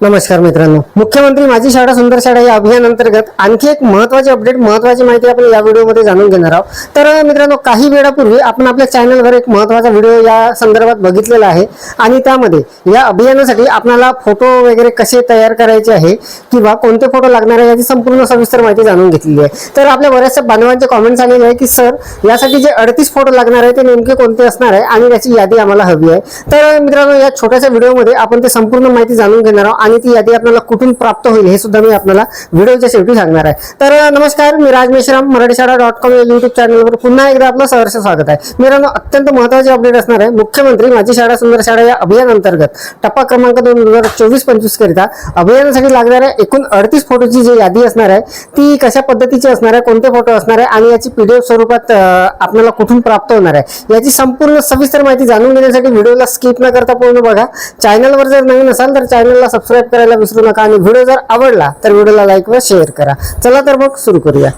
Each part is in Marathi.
नमस्कार मित्रांनो. मुख्यमंत्री माझी शाळा सुंदर शाळा या अभियान अंतर्गत आणखी एक महत्वाची अपडेट महत्वाची माहिती आपण या व्हिडिओमध्ये जाणून घेणार आहोत. तर मित्रांनो काही वेळापूर्वी आपण आपल्या चॅनलवर एक महत्त्वाचा व्हिडिओ या संदर्भात बघितलेला आहे आणि त्यामध्ये या अभियानासाठी आपल्याला फोटो वगैरे कसे तयार करायचे आहे किंवा कोणते फोटो लागणार आहे याची संपूर्ण सविस्तर माहिती जाणून घेतलेली आहे. तर आपल्या बऱ्याचशा बांधवांचे कॉमेंट्स आलेले आहे की सर यासाठी जे अडतीस फोटो लागणार आहे ते नेमके कोणते असणार आहे आणि त्याची यादी आम्हाला हवी आहे. तर मित्रांनो या छोट्याशा व्हिडिओमध्ये आपण ते संपूर्ण माहिती जाणून घेणार आहोत आणि ती यादी आपल्याला कुठून प्राप्त होईल हे सुद्धा मी आपल्याला व्हिडिओच्या शेवटी सांगणार आहे. तर नमस्कार मी राज मेश्राम मराठी शाळा डॉट कॉम या युट्यूब चॅनलवर पुन्हा एकदा आपलं सहर्ष स्वागत आहे. मित्रांनो अत्यंत महत्वाची अपडेट असणार आहे. मुख्यमंत्री माझी शाळा सुंदर शाळा या अभियान अंतर्गत टप्पा क्रमांक दोन हजार चोवीस पंचवीस करिता अभियानासाठी लागणाऱ्या एकूण अडतीस फोटोची जी यादी असणार आहे ती कशा पद्धतीची असणार आहे कोणते फोटो असणार आहे आणि याची पीडीएफ स्वरूपात आपल्याला कुठून प्राप्त होणार आहे याची संपूर्ण सविस्तर माहिती जाणून घेण्यासाठी व्हिडिओला स्किप न करता पूर्ण बघा. चॅनलवर जर नवीन असाल तर चॅनलला सबस्क्राईब करायला विसरू नका आणि व्हिडिओ जर आवडला तर व्हिडिओला लाईक व शेअर करा. चला तर मग सुरू करूया.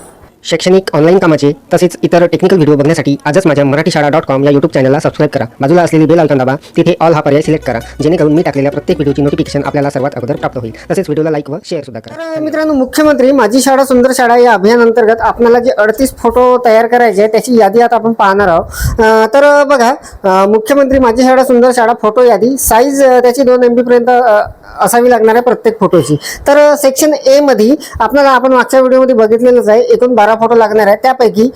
शैक्षणिक ऑनलाईन कामाचे तसेच इतर टेक्निकल व्हिडिओ बघण्यासाठी आजच माझ्या मराठी शाळा डॉट कॉम या यूट्यूब चॅनलला सबस्क्राईब करा. बाजूला असलेली बेल आयकॉन दाबा तिथे ऑल हा पर्याय सिलेक्ट करा. जेणेकरून मी टाकलेल्या प्रत्येक व्हिडिओची नोटिफिकेशन आपल्याला सर्वात अगोदर प्राप्त होईल. तसेच व्हिडिओला लाईक व शेअर सुद्धा करा. मित्रांनो मुख्यमंत्री माझी शाळा सुंदर शाळा या अभियानांतर्गत आपल्याला जे अडतीस फोटो तयार करायचे त्याची यादी आता आपण पाहणार आहोत. तर बघा मुख्यमंत्री माझी शाळा सुंदर शाळा फोटो यादी साईज त्याची दोन एम पर्यंत असावी लागणार आहे प्रत्येक फोटोची तर सेक्शन ए मध्ये आपल्याला आपण मागच्या व्हिडिओमध्ये बघितलेलंच आहे एकूण बारा फोटो लागणार आहे त्यापैकी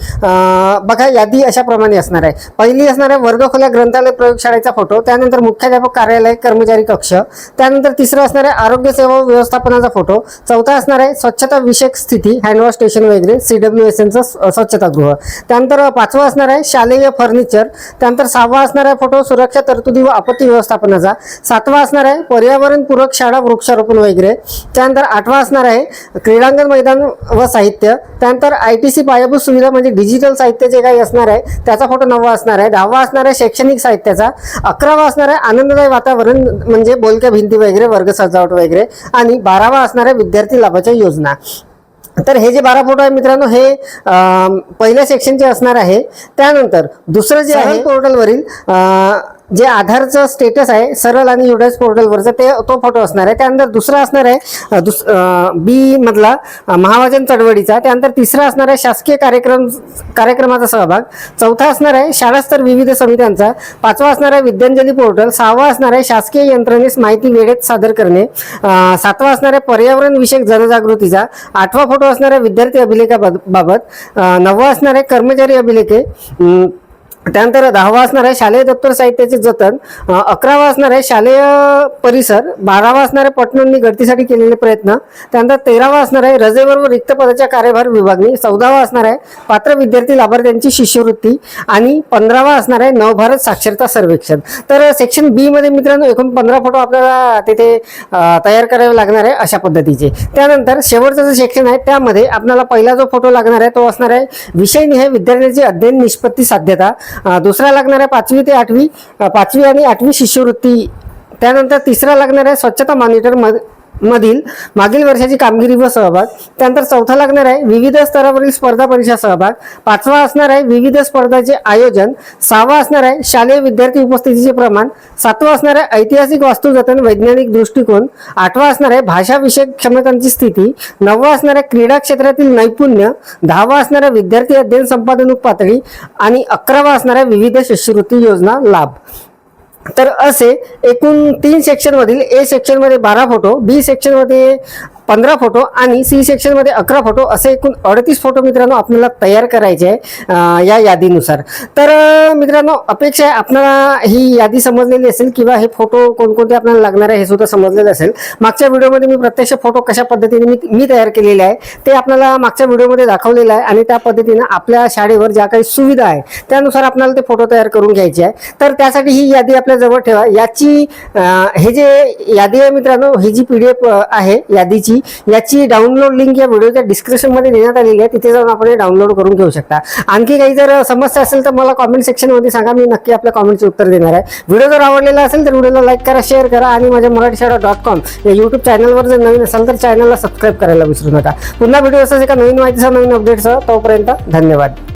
बघा यादी अशाप्रमाणे असणार आहे. पहिली असणार आहे वर्गखोल्या ग्रंथालय प्रयोगशाळेचा फोटो त्यानंतर मुख्याध्यापक कार्यालय कर्मचारी कक्ष त्यानंतर तिसरं असणार आहे आरोग्य सेवा व्यवस्थापनाचा फोटो चौथा असणार आहे स्वच्छता विषयक स्थिती हँडवॉश स्टेशन वगैरे सी डब्ल्यू एस एनचं स्वच्छतागृह त्यानंतर पाचवा असणार आहे शालेय फर्निचर त्यानंतर सहावा असणार आहे फोटो सुरक्षा तरतुदी व आपत्ती व्यवस्थापनाचा सातवा असणार आहे पर्यावरणपूरक शाळा वृक्षारोपण वगैरे त्यानंतर आठवा असणार आहे क्रीडांगण मैदान व साहित्य त्यानंतर आय टी सी पायाभूत सुविधा म्हणजे डिजिटल साहित्य जे काही असणार आहे त्याचा फोटो नववा असणार आहे. दहावा असणार आहे शैक्षणिक साहित्याचा. अकरावा असणार आहे आनंददायी वातावरण म्हणजे बोलक्या भिंती वगैरे वर्ग सजावट वगैरे. आणि बारावा असणार आहे विद्यार्थी लाभाच्या योजना. तर हे जे बारा फोटो आहे मित्रांनो हे पहिल्या सेक्शनचे असणार आहे. त्यानंतर दुसरं जे आहे पोर्टलवरील जे आधारचं स्टेटस आहे सरळ आणि युडाईस पोर्टलवरचं ते तो फोटो असणार आहे. त्यानंतर दुसरा असणार आहे दुस बी मधला अं, महावाचन चळवळीचा. त्यानंतर तिसरा असणार आहे शासकीय कार्यक्रम कार्यक्रमाचा सहभाग. चौथा असणार आहे शाळास्तर विविध समित्यांचा. पाचवा असणार आहे विद्यांजली पोर्टल सहावा असणार आहे शासकीय यंत्रणेस माहिती वेळेत सादर करणे. सातवा असणार आहे पर्यावरण विषयक जनजागृतीचा. आठवा फोटो असणार आहे विद्यार्थी अभिलेखाबाबत. बाबत नववा असणार आहे कर्मचारी अभिलेखे. त्यानंतर दहावा असणार आहे शालेय दप्तर साहित्याचे जतन. अकरावा असणार आहे शालेय परिसर. बारावा असणार आहे पटनोंदणी गळतीसाठी केलेले प्रयत्न. त्यानंतर तेरावा असणार आहे रजेवर व रिक्त पदाच्या कार्यभार विभागणी. चौदावा असणार आहे पात्र विद्यार्थी लाभार्थ्यांची शिष्यवृत्ती. आणि पंधरावा असणार आहे नवभारत साक्षरता सर्वेक्षण. तर सेक्शन बी मध्ये मित्रांनो एकूण पंधरा फोटो आपल्याला तिथे तयार करावे लागणार आहे अशा पद्धतीचे. त्यानंतर शेवटचं जे सेक्शन आहे त्यामध्ये आपल्याला पहिला जो फोटो लागणार आहे तो असणार आहे विषयनिहाय विद्यार्थ्यांची अध्ययन निष्पत्ती साध्यता. दुसरा लागणार आहे पाचवी ते आठवी पाचवी आणि आठवी शिष्यवृत्ती त्यानंतर तिसरा लागणार आहे स्वच्छता मॉनिटर मधील मागील वर्षाची कामगिरी व सहभाग त्यानंतर चौथा लागणार आहे विविध स्तरावरील स्पर्धा परीक्षा सहभाग पाचवा असणार आहे विविध स्पर्धाचे आयोजन सहावा असणार आहे शालेय विद्यार्थी उपस्थितीचे प्रमाण सातवा असणार आहे ऐतिहासिक वास्तू जतन वैज्ञानिक दृष्टिकोन आठवा असणार आहे भाषाविषयक क्षमतांची स्थिती नववा असणार आहे क्रीडा क्षेत्रातील नैपुण्य दहावा असणार आहे विद्यार्थी अध्ययन संपादनूक पातळी आणि अकरावा असणार आहे विविध शिष्यवृत्ती योजना लाभ. तर असे एकूण तीन सेक्शन मधील ए सेक्शनमध्ये बारा फोटो बी सेक्शनमध्ये पंधरा फोटो आणि सी सेक्शनमध्ये अकरा फोटो असे एकूण अडतीस फोटो मित्रांनो आपल्याला तयार करायचे आहे या यादीनुसार. तर मित्रांनो अपेक्षा आहे आपल्याला ही यादी समजलेली असेल किंवा हे फोटो कोणकोणते आपल्याला लागणार आहे हे सुद्धा समजलेलं असेल. मागच्या व्हिडिओमध्ये मी प्रत्यक्ष फोटो कशा पद्धतीने मी मी तयार केलेले आहे ते आपल्याला मागच्या व्हिडिओमध्ये दाखवलेलं आहे आणि त्या पद्धतीनं आपल्या शाळेवर ज्या काही सुविधा आहे त्यानुसार आपल्याला ते फोटो तयार करून घ्यायचे आहे. तर त्यासाठी ही यादी आपल्या जवळ ठेवा. याची हे जे यादी आहे मित्रांनो ही जी पी डी एफ आहे यादीची याची डाउनलोड लिंक या व्हिडिओच्या डिस्क्रिप्शनमध्ये देण्यात आलेली आहे. तिथे जाऊन आपण डाउनलोड करून घेऊ शकता. आणखी काही जर समस्या असेल तर मला कॉमेंट सेक्शनमध्ये सांगा. मी नक्की आपल्या कॉमेंटचे उत्तर देणार आहे. व्हिडिओ जर आवडलेला असेल तर व्हिडिओला लाईक करा शेअर करा आणि माझ्या मराठी शाळा डॉट कॉम या युट्यूब चॅनलवर जर नवीन असाल तर चॅनलला सबस्क्राईब करायला विसरू नका. पुन्हा व्हिडिओ असाच एका नवीन माहितीसह नवीन अपडेटसह तोपर्यंत धन्यवाद.